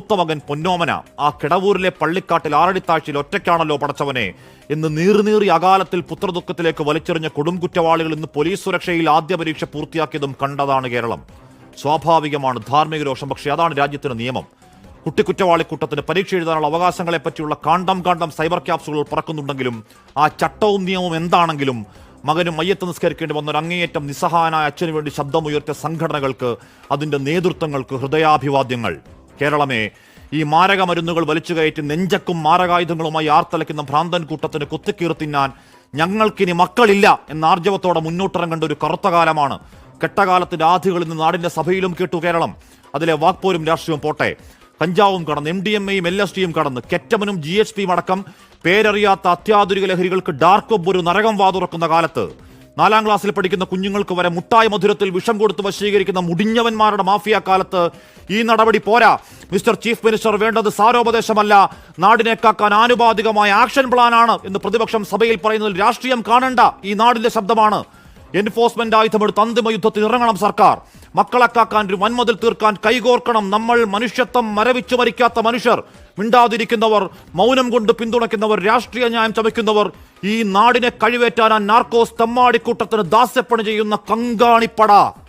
മൂത്ത മകൻ പൊന്നോമന. ആ കിടവൂരിലെ പള്ളിക്കാട്ടിൽ ആറടിത്താഴ്ചയിൽ ഒറ്റയ്ക്കാണല്ലോ പടച്ചവനെ. എന്ന് നീറുനീറി അകാലത്തിൽ പുത്രദുഃഖത്തിലേക്ക് വലിച്ചെറിഞ്ഞ കൊടും കുറ്റവാളികൾ ഇന്ന് പോലീസ് സുരക്ഷയിൽ ആദ്യ പരീക്ഷ പൂർത്തിയാക്കിയതും കണ്ടതാണ് കേരളം. സ്വാഭാവികമാണ് ധാർമ്മിക രോഷം പക്ഷേ അതാണ് രാജ്യത്തിന് നിയമം. കുട്ടിക്കുറ്റവാളിക്കൂട്ടത്തിന് പരീക്ഷ എഴുതാനുള്ള അവകാശങ്ങളെ പറ്റിയുള്ള കാണ്ടം കാണ്ടം സൈബർ ക്യാപ്സുകൾ പറക്കുന്നുണ്ടെങ്കിലും ആ ചട്ടവും നിയമവും എന്താണെങ്കിലും മകനും മയ്യത്ത് നിസ്കരിക്കേണ്ടി വന്ന ഒരു അങ്ങേയറ്റം നിസ്സഹായനായ അച്ഛനു വേണ്ടി ശബ്ദമുയർത്തിയ സംഘടനകൾക്ക് അതിന്റെ നേതൃത്വങ്ങൾക്ക് ഹൃദയാഭിവാദ്യങ്ങൾ. കേരളമേ ഈ മാരക മരുന്നുകൾ വലിച്ചു കയറ്റി നെഞ്ചക്കും മാരകായുധങ്ങളുമായി ആർത്തലയ്ക്കുന്ന ഭ്രാന്തൻ കൂട്ടത്തിന് കുത്തിക്കീർത്തിന്നാൻ ഞങ്ങൾക്കിനി മക്കളില്ല എന്ന ആർജവത്തോടെ മുന്നോട്ടിറങ്ങേണ്ട ഒരു കറുത്ത കാലമാണ്. കെട്ടകാലത്തിന്റെ ആധികളിൽ നിന്ന് നാടിന്റെ സഭയിലും കേട്ടു കേരളം. അതിലെ വാക്പോരും രാഷ്ട്രീയവും പോട്ടെ. കഞ്ചാവും കടന്ന് എം ഡി എം എയും എൽ എസ് ടിയും കടന്ന് കെറ്റമനും ജി എച്ച് പിയും അടക്കം പേരറിയാത്ത അത്യാധുനിക ലഹരികൾക്ക് ഡാർക്ക് ഒരു നരകം വാതുറക്കുന്ന കാലത്ത്. നാലാം ക്ലാസ്സിൽ പഠിക്കുന്ന കുഞ്ഞുങ്ങൾക്ക് വരെ മുട്ടായ മധുരത്തിൽ വിഷം കൊടുത്ത് വശീകരിക്കുന്ന മുടിഞ്ഞവന്മാരുടെ മാഫിയ കാലത്ത് ഈ നടപടി പോരാ. മിസ്റ്റർ ചീഫ് മിനിസ്റ്റർ വേണ്ടത് സാരോപദേശമല്ല. നാടിനെ കാക്കാൻ ആനുപാതികമായ ആക്ഷൻ പ്ലാനാണ് എന്ന് പ്രതിപക്ഷം സഭയിൽ പറയുന്നതിൽ രാഷ്ട്രീയം കാണേണ്ട. ഈ നാടിന്റെ ശബ്ദമാണ്. എൻഫോഴ്സ്മെന്റ് ആയുധമെടുത്ത് അന്തിമ യുദ്ധത്തിൽ ഇറങ്ങണം സർക്കാർ. മക്കളെ കാക്കാൻ ഒരു വൻമതിൽ തീർക്കാൻ കൈകോർക്കണം. നമ്മൾ മനുഷ്യത്വം മരവിച്ചു മരിക്കാത്ത മനുഷ്യർ. മിണ്ടാതിരിക്കുന്നവർ മൗനം കൊണ്ട് പിന്തുണയ്ക്കുന്നവർ രാഷ്ട്രീയ ന്യായം ചമയ്ക്കുന്നവർ ഈ നാടിനെ കഴിവേറ്റാൻ നാർക്കോസ് തമ്മാടിക്കൂട്ടത്തിന് ദാസ്യപ്പണി ചെയ്യുന്ന കങ്കാണിപ്പട.